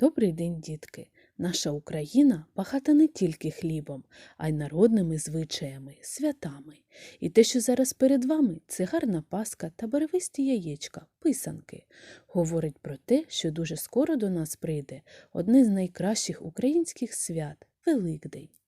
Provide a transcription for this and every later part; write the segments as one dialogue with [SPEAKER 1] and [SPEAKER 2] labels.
[SPEAKER 1] Добрий день, дітки! Наша Україна багата не тільки хлібом, а й народними звичаями, святами. І те, що зараз перед вами, це гарна паска та барвисті яєчка, писанки. Говорить про те, що дуже скоро до нас прийде одне з найкращих українських свят Великдень.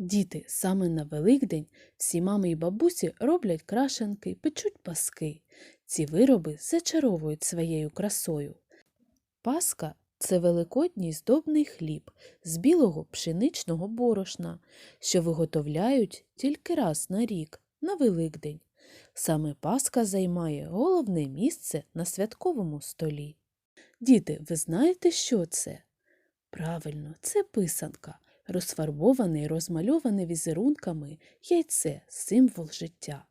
[SPEAKER 1] Діти, саме на Великдень всі мами і бабусі роблять крашенки, печуть паски. Ці вироби зачаровують своєю красою. Паска це великодній здобний хліб з білого пшеничного борошна, що виготовляють тільки раз на рік, на Великдень. Саме Паска займає головне місце на святковому столі. Діти, ви знаєте, що це? Правильно, це писанка, розфарбоване і розмальоване візерунками яйце, символ життя.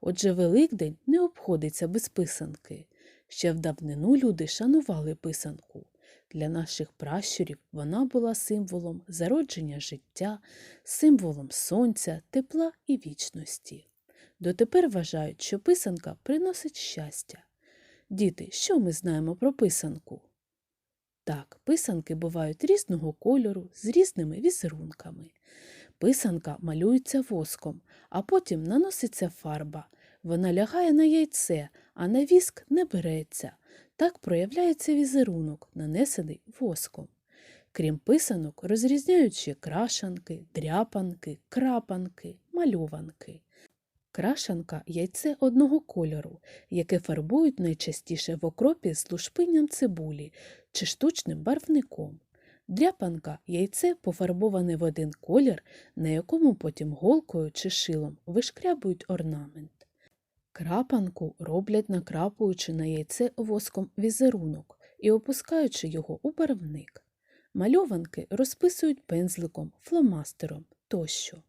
[SPEAKER 1] Отже, Великдень не обходиться без писанки. Ще в давнину люди шанували писанку. Для наших пращурів вона була символом зародження життя, символом сонця, тепла і вічності. Дотепер вважають, що писанка приносить щастя. Діти, що ми знаємо про писанку? Так, писанки бувають різного кольору, з різними візерунками. Писанка малюється воском, а потім наноситься фарба. Вона лягає на яйце, а на віск не береться. Так проявляється візерунок, нанесений воском. Крім писанок, розрізняють ще крашанки, дряпанки, крапанки, мальованки. Крашанка яйце одного кольору, яке фарбують найчастіше в окропі з лушпинням цибулі чи штучним барвником. Дряпанка яйце пофарбоване в один колір, на якому потім голкою чи шилом вишкрябують орнамент. Крапанку роблять накрапуючи на яйце воском візерунок і опускаючи його у барвник. Мальованки розписують пензликом, фломастером тощо.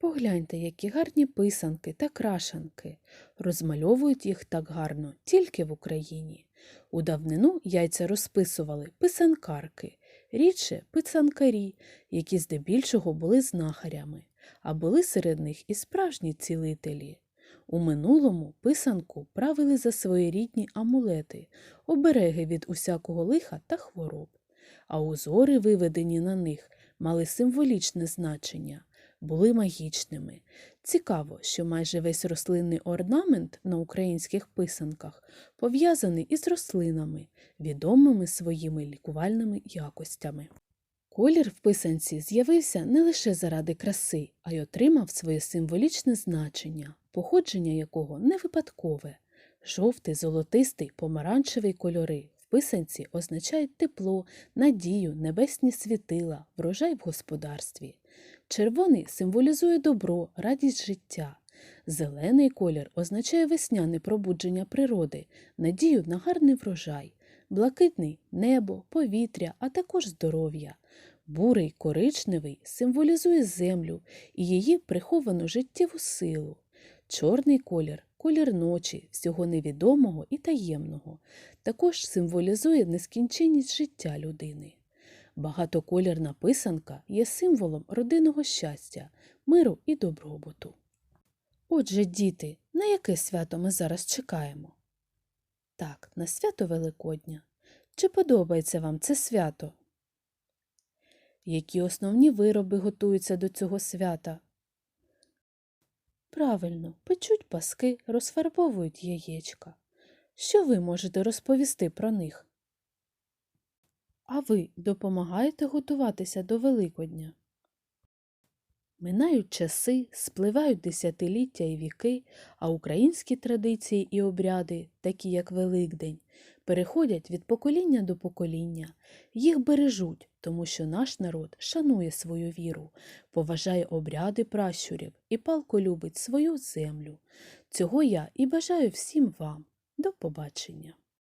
[SPEAKER 1] Погляньте, які гарні писанки та крашанки. Розмальовують їх так гарно тільки в Україні. У давнину яйця розписували писанкарки, рідше писанкарі, які здебільшого були знахарями, а були серед них і справжні цілителі. У минулому писанку правили за своєрідні амулети, обереги від усякого лиха та хвороб, а узори, виведені на них, мали символічне значення, були магічними. Цікаво, що майже весь рослинний орнамент на українських писанках пов'язаний із рослинами, відомими своїми лікувальними якостями. Колір в писанці з'явився не лише заради краси, а й отримав своє символічне значення, походження якого не випадкове. Жовтий, золотистий, помаранчевий кольори в писанці означають тепло, надію, небесні світила, врожай в господарстві. Червоний символізує добро, радість життя. Зелений колір означає весняне пробудження природи, надію на гарний врожай, блакитний небо, повітря, а також здоров'я. Бурий коричневий символізує землю і її приховану життєву силу. Чорний колір колір ночі, всього невідомого і таємного, також символізує нескінченність життя людини. Багатоколірна писанка є символом родинного щастя, миру і добробуту. Отже, діти, на яке свято ми зараз чекаємо? Так, на свято Великодня. Чи подобається вам це свято? Які основні вироби готуються до цього свята? Правильно, печуть паски, розфарбовують яєчка. Що ви можете розповісти про них? А ви допомагаєте готуватися до Великодня? Минають часи, спливають десятиліття і віки, а українські традиції і обряди, такі як Великдень, переходять від покоління до покоління. Їх бережуть, тому що наш народ шанує свою віру, поважає обряди пращурів і палко любить свою землю. Цього я і бажаю всім вам. До побачення!